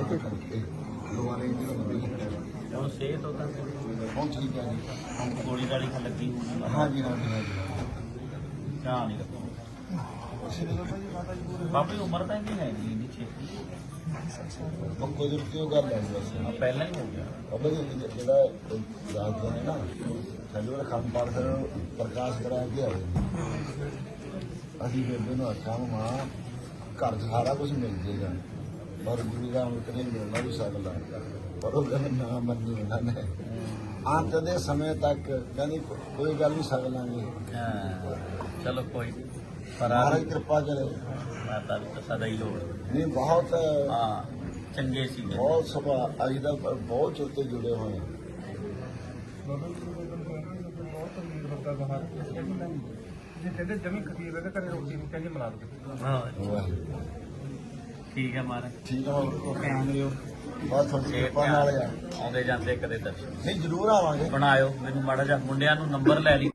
ਤਾਂ ਕਰਕੇ ਦੁਬਾਰੇ ਇਹਨਾਂ ਨੂੰ ਵੀ ਹੁਣ ਸਿਹਤ ਉਹਦਾ ਹੁਣ ਠੀਕ ਹੈ। ਜੀ ਹੁਣ ਗੋਲੀ ਗਾਲੀ ਖਾ ਲੱਗੀ ਹੋਊਗੀ ਹਾਂਜੀ ਹਾਂਜੀ ਹਾਂਜੀ ਧਿਆਨ ਨਹੀਂ ਰੱਖੋ ਬਾਬੇ ਉਮਰ ਤਾਂ ਇਹਦੀ ਹੈ ਨਹੀਂ ਛੇਤੀ ਉਹ ਕੁਦਰਤੀ ਉਹ ਗੱਲ ਹੈ ਬਸ ਆ ਪਹਿਲਾਂ ਹੀ ਹੋ ਗਿਆ ਬਾਬਾ ਜਿਹੜਾ- ਜਿਹੜਾ ਹੈ ਨਾ ਸਾਡੇ ਵਾਲਾ ਕੰਮ ਪਾੜ ਕਰ ਪ੍ਰਕਾਸ਼ ਕਰਾ ਕੇ ਆਏ ਅਸੀਂ ਬੇਬੇ ਨੂੰ ਆਖਿਆ ਮਾਂ ਘਰ 'ਚ ਸਾਰਾ ਕੁਝ ਮਿਲ ਜੇਗਾ ਪਰ ਗੁਰੂ ਦਾ ਅੰਮ੍ਰਿਤ ਨਹੀਂ ਮਿਲਣਾ ਵੀ ਸਕਦਾ ਪਰ ਉਹ ਕਹਿੰਦੇ ਨਾ ਮੰਨੀ ਉਹਨਾਂ ਨੇ। ਅੰਤ ਦੇ ਸਮੇਂ ਤੱਕ ਕਹਿੰਦੀ ਕੋਈ ਗੱਲ ਨਹੀਂ ਸਕ ਲਾਂਗੇ। ਹਾਂ, ਚਲੋ ਕੋਈ। ਪਰ ਆ ਮਹਾਰਾਜ ਕਿਰਪਾ ਕਰੇ। ਮਾਤਾ ਦੀ ਤਾਂ ਸਦਾ ਹੀ ਲੋੜ ਨਹੀਂ ਬਹੁਤ ਹਾਂ ਚੰਗੇ ਸੀ ਬਹੁਤ ਸਭਾ ਅੱਜ ਦਾ ਬਹੁਤ ਚੋਤੇ ਜੁੜੇ ਹੋਏ। ਜੇ ਕਹਿੰਦੇ ਜਮੀ ਖਤੀਬ ਹੈ। ਤਾਂ ਘਰੇ ਰੋਟੀ ਨਹੀਂ ਕਹਿੰਦੇ ਮਿਲਾ ਦੋ ਹਾਂ। ਠੀਕ ਹੈ ਮਹਾਰਾਜ। ਠੀਕ ਹੈ ਧਿਆਨ ਦਿਓ ਬਹੁਤ ਤੁਹਾਡੀ ਕਿਰਪਾ ਨਾਲ ਆ। ਆਉਂਦੇ ਜਾਂਦੇ ਕਦੇ ਦਰਸ਼ਨ। ਨਹੀਂ ਜ਼ਰੂਰ ਆਵਾਂਗੇ। ਬਣਾਇਓ। ਮੈਨੂੰ ਮਾੜਾ ਜਿਹਾ ਮੁੰਡਿਆਂ ਨੂੰ ਨੰਬਰ ਲੈ ਲਈ।